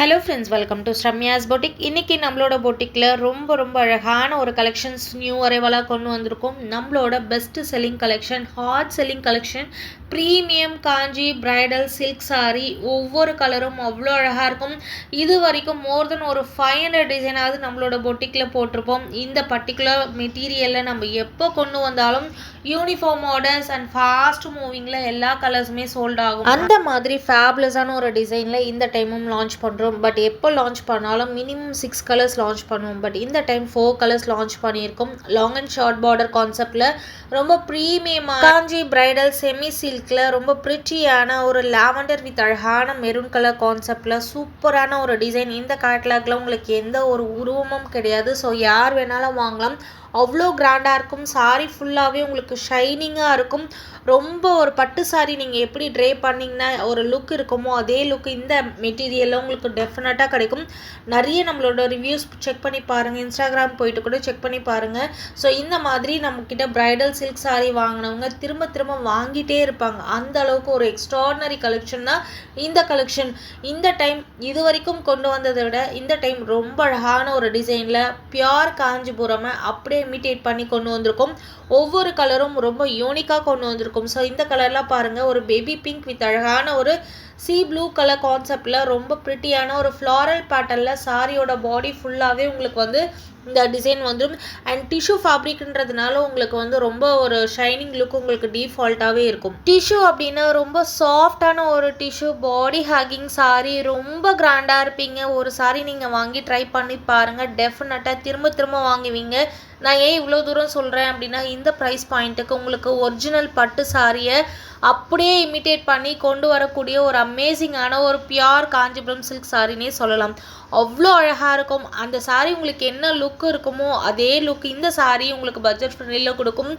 Hello friends welcome to Sramya's boutique இன்றைக்கி நம்மளோட பொட்டிக்கில் ரொம்ப ரொம்ப அழகான ஒரு கலெக்ஷன்ஸ் நியூ அரைவலாக கொண்டு வந்திருக்கோம். நம்மளோட best selling collection hot selling collection premium Kanchi bridal silk saree ஒவ்வொரு கலரும் அவ்வளோ அழகாக இருக்கும். இது வரைக்கும் மோர் தென் ஒரு ஃபைவ் ஹண்ட்ரட் டிசைனாவது நம்மளோட பொட்டிக்கில் போட்டிருப்போம். இந்த பர்டிகுலர் மெட்டீரியலில் நம்ம எப்போ கொண்டு வந்தாலும் யூனிஃபார்ம் ஆர்டர்ஸ் அண்ட் ஃபாஸ்ட் மூவிங்கில் எல்லா கலர்ஸுமே சோல்ட் ஆகும். அந்த மாதிரி ஃபேப்லஸான ஒரு டிசைனில் இந்த டைமும் லான்ச் பண்ணுறோம் பட் எப்போ லான்ச் பண்ணாலும் மினிமம் சிக்ஸ் கலர்ஸ் லான்ச் பண்ணுவோம். பட் இந்த டைம் ஃபோர் கலர்ஸ் லான்ச் பண்ணியிருக்கோம். லாங் அண்ட் ஷார்ட் பார்டர் கான்செப்டில் ரொம்ப ப்ரீமியமாக காஞ்சி பிரைடல் செமி சில்க் சில்கில் ரொம்ப ப்ரிட்டியான ஒரு லாவெண்டர் வித் அழகான மெரூன் கலர் கான்செப்டில் சூப்பரான ஒரு டிசைன் இந்த கேட்லாகில் உங்களுக்கு எந்த ஒரு உருவமும் கிடையாது. ஸோ யார் வேணாலும் வாங்கலாம். அவ்வளோ கிராண்டாக இருக்கும். சாரீ ஃபுல்லாகவே உங்களுக்கு ஷைனிங்காக இருக்கும். ரொம்ப ஒரு பட்டு சாரீ நீங்கள் எப்படி ட்ரே பண்ணிங்கன்னா ஒரு லுக் இருக்குமோ அதே லுக் இந்த மெட்டீரியலில் உங்களுக்கு டெஃபினட்டாக கிடைக்கும். நிறைய நம்மளோட ரிவ்யூஸ் செக் பண்ணி பாருங்கள் இன்ஸ்டாகிராம் போயிட்டு கூட செக் பண்ணி பாருங்கள் ஸோ இந்த மாதிரி நம்மக்கிட்ட ப்ரைடல் சில்க் சாரீ வாங்கினவங்க திரும்ப திரும்ப வாங்கிட்டே இருப்பாங்க. அந்த அளவுக்கு ஒரு எக்ஸ்ட்ராடனரி கலெக்ஷன்னா இந்த கலெக்ஷன் இந்த டைம் இது வரைக்கும் கொண்டு வந்ததை விட இந்த டைம் ரொம்ப அழகான ஒரு டிசைனில் பியோர் காஞ்சிபுரமை அப்படியே இமிட்டேட் பண்ணி கொண்டு வந்திருக்கோம். ஒவ்வொரு கலரும் ரொம்ப யூனிக்காக கொண்டு வந்திருக்கும். ஸோ இந்த கலர்லாம் பாருங்கள் ஒரு பேபி பிங்க் வித் அழகான ஒரு சி ப்ளூ கலர் கான்செப்டில் ரொம்ப ப்ரிட்டியான ஒரு ஃப்ளாரல் பேட்டர்னில் சாரியோட பாடி ஃபுல்லாகவே உங்களுக்கு வந்து இந்த டிசைன் வந்துடும் அண்ட் டிஷ்யூ ஃபேப்ரிக்ன்றதுனால உங்களுக்கு வந்து ரொம்ப ஒரு ஷைனிங் லுக் உங்களுக்கு டிஃபால்ட்டாகவே இருக்கும். டிஷ்யூ அப்படின்னா ரொம்ப சாஃப்டான ஒரு டிஷ்யூ பாடி ஹேக்கிங் சாரி ரொம்ப கிராண்டாக இருப்பீங்க. ஒரு சாரி நீங்கள் வாங்கி ட்ரை பண்ணி பாருங்கள் டெஃபினட்டாக திரும்ப திரும்ப வாங்குவீங்க. நான் ஏன் இவ்வளோ தூரம் சொல்கிறேன் அப்படின்னா இந்த ப்ரைஸ் பாயிண்ட்டுக்கு உங்களுக்கு ஒரிஜினல் பட்டு சாரியை அப்படியே இமிட்டேட் பண்ணி கொண்டு வரக்கூடிய ஒரு அமேசிங்கான ஒரு பியோர் காஞ்சிபுரம் சில்க் சாரினே சொல்லலாம். அவ்வளோ அழகாக இருக்கும். அந்த சாரீ உங்களுக்கு என்ன லுக் இருக்குமோ அதே லுக் இந்த சாரீ உங்களுக்கு பட்ஜெட் ஃப்ரெண்ட்லியில் கொடுக்கும்.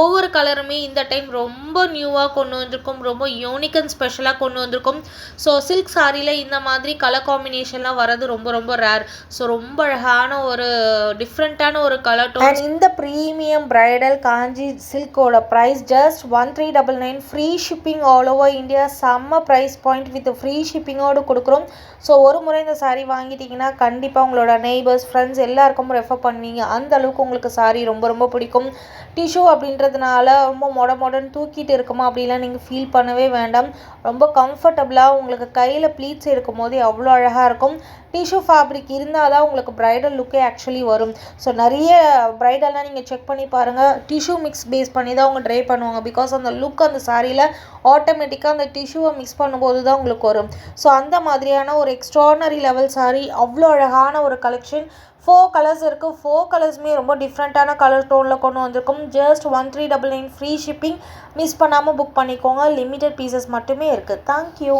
ஒவ்வொரு கலருமே இந்த டைம் ரொம்ப நியூவாக கொண்டு வந்திருக்கும். ரொம்ப யூனிக் அண்ட் ஸ்பெஷலாக கொண்டு வந்திருக்கும். ஸோ சில்க் சாரியில் இந்த மாதிரி கலர் காம்பினேஷன்லாம் வர்றது ரொம்ப ரொம்ப ரேர் ஸோ ரொம்ப அழகான ஒரு டிஃப்ரெண்ட்டான ஒரு கலர் அண்ட் இந்த premium bridal Kanchi சில்கோட price just one three double nine free shipping all over India செம்ம ப்ரைஸ் பாயிண்ட் வித் ஃப்ரீ ஷிப்பிங்கோடு கொடுக்குறோம் ஸோ ஒரு முறை இந்த சாரீ வாங்கிட்டீங்கன்னா கண்டிப்பாக உங்களோட நெய்பர்ஸ் ஃப்ரெண்ட்ஸ் எல்லாருக்கும் ரெஃபர் பண்ணுவீங்க அந்த அளவுக்கு உங்களுக்கு சாரீ ரொம்ப ரொம்ப பிடிக்கும் டிஷ்யூ அப்படின்றதுனால ரொம்ப மொட மொடன்னு தூக்கிட்டு இருக்குமா அப்படிலாம் நீங்கள் ஃபீல் பண்ணவே வேண்டாம் ரொம்ப கம்ஃபர்டபுளாக உங்களுக்கு கையில் ப்ளீட்ஸ் இருக்கும் போது அவ்வளோ அழகாக இருக்கும். டிஷ்யூ ஃபேப்ரிக் இருந்தால் தான் உங்களுக்கு ப்ரைடல் லுக்கே ஆக்சுவலி வரும். ஸோ நிறைய ப்ரைடல்லாம் நீங்கள் செக் பண்ணி பாருங்கள் டிஷ்யூ மிக்ஸ் பேஸ் பண்ணி தான் அவங்க ட்ரை பண்ணுவாங்க. பிகாஸ் அந்த லுக் அந்த சாரியில் ஆட்டோமேட்டிக்காக அந்த டிஷ்யூவை மிக்ஸ் பண்ணும்போது தான் உங்களுக்கு வரும். ஸோ அந்த மாதிரியான ஒரு எக்ஸ்ட்ரானரி லெவல் சாரி அவ்வளோ அழகான ஒரு கலெக்ஷன் ஃபோர் கலர்ஸ் இருக்குது ஃபோர் கலர்ஸுமே ரொம்ப டிஃப்ரெண்ட்டான கலர் டோனில் கொண்டு வந்திருக்கும். Just one three double nine free shipping miss பண்ணாமல் புக் பண்ணிக்கோங்க. லிமிட்டட் பீசஸ் மட்டுமே இருக்குது தேங்க்யூ